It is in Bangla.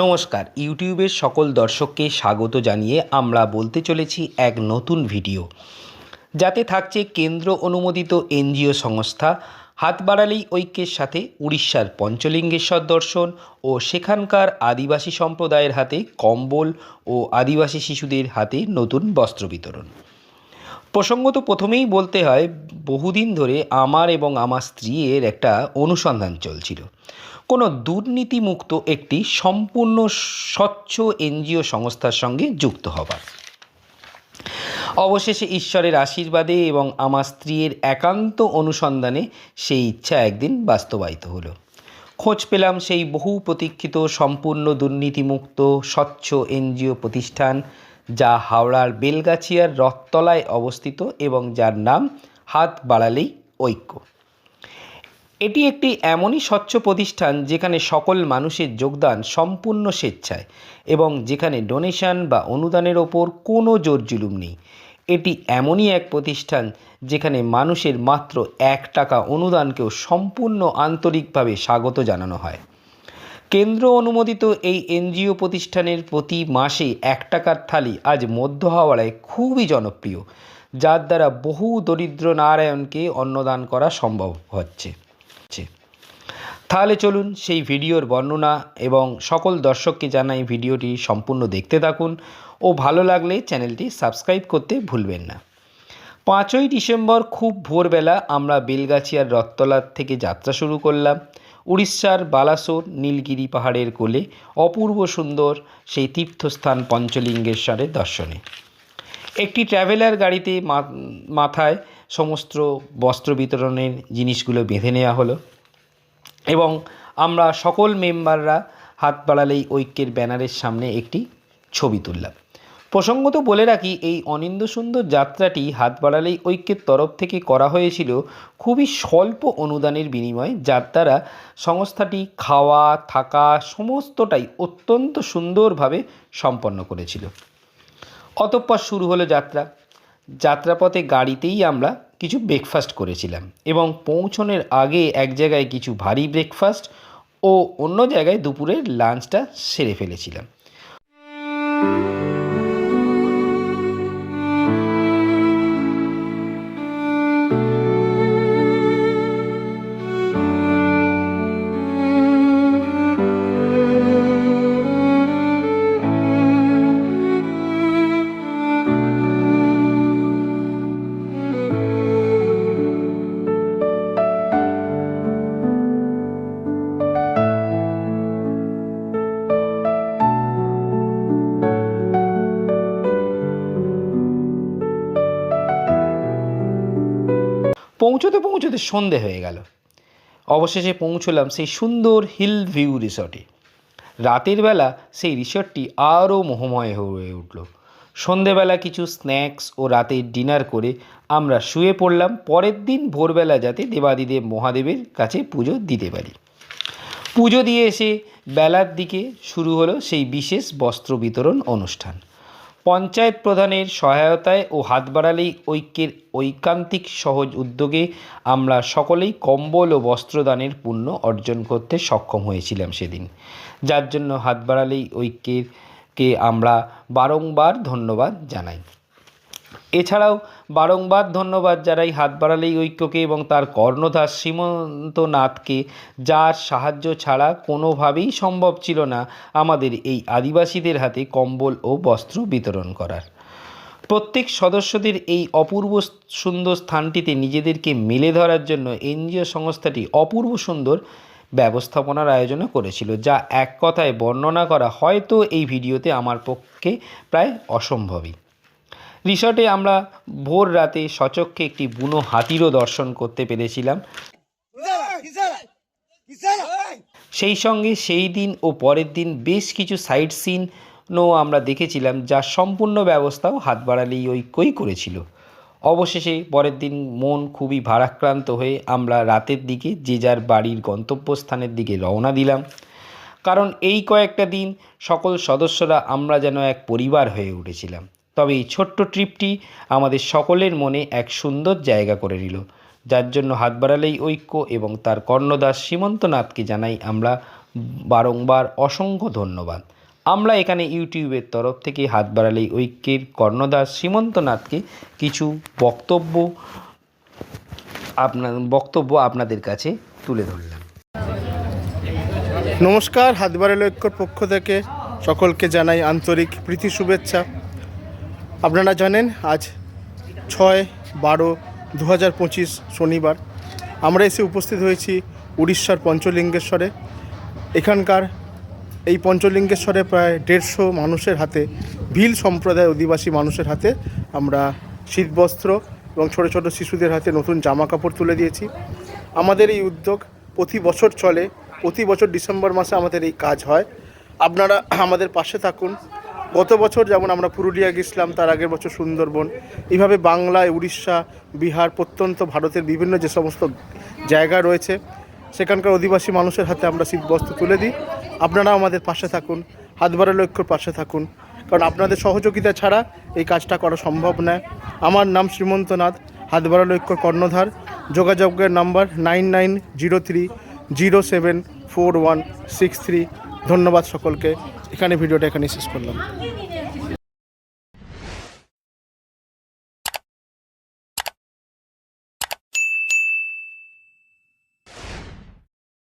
নমস্কার, ইউটিউবের সকল দর্শককে স্বাগত জানিয়ে আমরা বলতে চলেছি এক নতুন ভিডিও। যাতে থাকছে কেন্দ্র অনুমোদিত এনজিও সংস্থা, হাত বাড়ালেই ঐক্যের সাথে উড়িষ্যার পঞ্চলিঙ্গেশ্বর দর্শন ও সেখানকার আদিবাসী সম্প্রদায়ের হাতে কম্বল ও আদিবাসী শিশুদের হাতে নতুন বস্ত্র বিতরণ। প্রসঙ্গত প্রথমেই বলতে হয়, বহুদিন ধরে আমার এবং আমার স্ত্রীর একটা অনুসন্ধান চলছিল। কোনো দুর্নীতিমুক্ত একটি সম্পূর্ণ স্বচ্ছ এনজিও সংস্থার সঙ্গে যুক্ত হবার। অবশেষে ঈশ্বরের আশীর্বাদে এবং আমার স্ত্রীর একান্ত অনুসন্ধানে সেই ইচ্ছা একদিন বাস্তবায়িত হলো। খোঁজ পেলাম সেই বহু প্রতীক্ষিত, সম্পূর্ণ দুর্নীতিমুক্ত, স্বচ্ছ এনজিও প্রতিষ্ঠান যা হাওড়ার বেলগাছিয়ার রথতলায় অবস্থিত এবং যার নাম হাত বাড়ালেই ঐক্য। এটি একটি এমনই স্বচ্ছ প্রতিষ্ঠান যেখানে সকল মানুষের যোগদান সম্পূর্ণ স্বেচ্ছায় এবং যেখানে ডোনেশন বা অনুদানের ওপর কোনো জোর জুলুম নেই। এটি এমনই এক প্রতিষ্ঠান যেখানে মানুষের মাত্র এক টাকা অনুদানকেও সম্পূর্ণ আন্তরিকভাবে স্বাগত জানানো হয়। কেন্দ্র অনুমোদিত এই এনজিও প্রতিষ্ঠানের প্রতি মাসে এক টাকার থালি আজ মধ্য হাওড়ায় খুবই জনপ্রিয়, যার দ্বারা বহু দরিদ্র নারায়ণকে অন্নদান করা সম্ভব হচ্ছে। তাহলে চলুন সেই ভিডিওর বর্ণনা এবং সকল দর্শককে জানাই ভিডিওটি সম্পূর্ণ দেখতে থাকুন ও ভালো লাগলে চ্যানেলটি সাবস্ক্রাইব করতে ভুলবেন না। পাঁচই ডিসেম্বর খুব ভোরবেলা আমরা বেলগাছিয়ার রথতলার থেকে যাত্রা শুরু করলাম। উড়িষ্যার বালাসোর নীলগিরি পাহাড়ের কোলে অপূর্ব সুন্দর সেই তীর্থস্থান পঞ্চলিঙ্গেশ্বরের দর্শনে। একটি ট্র্যাভেলার গাড়িতে মাথায় সমস্ত বস্ত্র বিতরণের জিনিসগুলো বেঁধে নেওয়া হলো এবং আমরা সকল মেম্বাররা হাত বাড়ালেই ঐক্যের ব্যানারের সামনে একটি ছবি তুললাম। প্রসঙ্গত বলে রাখি, এই অনিন্দ সুন্দর যাত্রাটি হাত বাড়ালেই ঐক্যের তরফ থেকে করা হয়েছিল খুবই স্বল্প অনুদানের বিনিময়ে, যার দ্বারা সংস্থাটি খাওয়া, থাকা সমস্তটাই অত্যন্ত সুন্দরভাবে সম্পন্ন করেছিল। অতঃপর শুরু হলো যাত্রা। যাত্রাপথে গাড়িতেই আমরা কিছু ব্রেকফাস্ট করেছিলাম এবং পৌঁছনের আগে এক জায়গায় কিছু ভারী ব্রেকফাস্ট ও অন্য জায়গায় দুপুরের লাঞ্চটা সেরে ফেলেছিলাম। পৌঁছতে পৌঁছতে সন্ধে হয়ে গেল। অবশেষে পৌঁছলাম সেই সুন্দর হিল ভিউ রিসর্টে। রাতের বেলা সেই রিসর্টটি আরও মোহময় হয়ে উঠল। সন্ধেবেলা কিছু স্ন্যাক্স ও রাতের ডিনার করে আমরা শুয়ে পড়লাম। পরের দিন ভোরবেলা যাতে দেবাদিদেব মহাদেবের কাছে পুজো দিতে পারি। পুজো দিয়ে এসে বেলার দিকে শুরু হলো সেই বিশেষ বস্ত্র বিতরণ অনুষ্ঠান। পঞ্চায়েত প্রধানের সহায়তায় ও হাত বাড়ালেই ঐক্যের ঐকান্তিক সহজ উদ্যোগে আমরা সকলেই কম্বল ও বস্ত্রদানের পুণ্য অর্জন করতে সক্ষম হয়েছিলাম সেদিন। যার জন্য হাত বাড়ালেই ঐক্যের কে আমরা বারংবার ধন্যবাদ জানাই। এছাড়াও বারংবার ধন্যবাদ যারাই হাত বাড়ালেই ঐক্যকে এবং তার কর্ণধার শ্রীমন্তনাথকে, যার সাহায্য ছাড়া কোনোভাবেই সম্ভব ছিল না আমাদের এই আদিবাসীদের হাতে কম্বল ও বস্ত্র বিতরণ করার। প্রত্যেক সদস্যদের এই অপূর্ব সুন্দর স্থানটিতে নিজেদেরকে মেলে ধরার জন্য এনজিও সংস্থাটি অপূর্ব সুন্দর ব্যবস্থাপনার আয়োজনও করেছিল, যা এক কথায় বর্ণনা করা হয়তো এই ভিডিওতে আমার পক্ষে প্রায় অসম্ভবই। রিসর্টে আমরা ভোর রাতে সচক্ষে একটি বুনো হাতিরও দর্শন করতে পেরেছিলাম। সেই সঙ্গে সেই দিন ও পরের দিন বেশ কিছু সাইট সিনও আমরা দেখেছিলাম যার সম্পূর্ণ ব্যবস্থাও হাত বাড়ালেই ঐক্যই করেছিল। অবশেষে পরের দিন মন খুবই ভারাক্রান্ত হয়ে আমরা রাতের দিকে যে যার বাড়ির গন্তব্যস্থানের দিকে রওনা দিলাম। কারণ এই কয়েকটা দিন সকল সদস্যরা আমরা যেন এক পরিবার হয়ে উঠেছিলাম। তবে এই ছোট্ট ট্রিপটি আমাদের সকলের মনে এক সুন্দর জায়গা করে নিল। যার জন্য হাত বাড়ালেই ঐক্য এবং তার কর্ণদাস সীমন্তনাথকে জানাই আমরা বারংবার অসংখ্য ধন্যবাদ। আমরা এখানে ইউটিউবের তরফ থেকে হাত বাড়ালেই ঐক্যের কর্ণদাস সীমন্তনাথকে কিছু বক্তব্য আপনার বক্তব্য আপনাদের কাছে তুলে ধরলাম। নমস্কার হাতবারেল ঐক্যর পক্ষ থেকে সকলকে জানাই আন্তরিক প্রীতি শুভেচ্ছা। আপনারা জানেন আজ ছয় বারো দু শনিবার। আমরা এসে উপস্থিত হয়েছি উড়িষ্যার পঞ্চলিঙ্গেশ্বরে। এখানকার এই পঞ্চলিঙ্গেশ্বরে প্রায় দেড়শো মানুষের হাতে, ভিল সম্প্রদায় অধিবাসী মানুষের হাতে আমরা শীতবস্ত্র এবং ছোট ছোট শিশুদের হাতে নতুন জামা কাপড় তুলে দিয়েছি। আমাদের এই উদ্যোগ প্রতি বছর চলে। প্রতি বছর ডিসেম্বর মাসে আমাদের এই কাজ হয়। আপনারা আমাদের পাশে থাকুন। গত বছর যেমন আমরা পুরুলিয়া গেছিলাম, তার আগের বছর সুন্দরবন, এইভাবে বাংলায়, উড়িষ্যা, বিহার প্রত্যন্ত ভারতের বিভিন্ন যে সমস্ত জায়গা রয়েছে, সেখানকার অধিবাসী মানুষের হাতে আমরা শীতবস্ত্র তুলে দিই। আপনারাও আমাদের পাশে থাকুন, হাত বাড়া লক্ষ্যর পাশে থাকুন, কারণ আপনাদের সহযোগিতা ছাড়া এই কাজটা করা সম্ভব নয়। আমার নাম শ্রীমন্তনাথ হাত বাড়া লক্ষ্যর কর্ণধার। যোগাযোগের number nine nine zero three zero seven four one six three. ধন্যবাদ সকলকে। এখানে ভিডিওটা এখানে শেষ করলাম।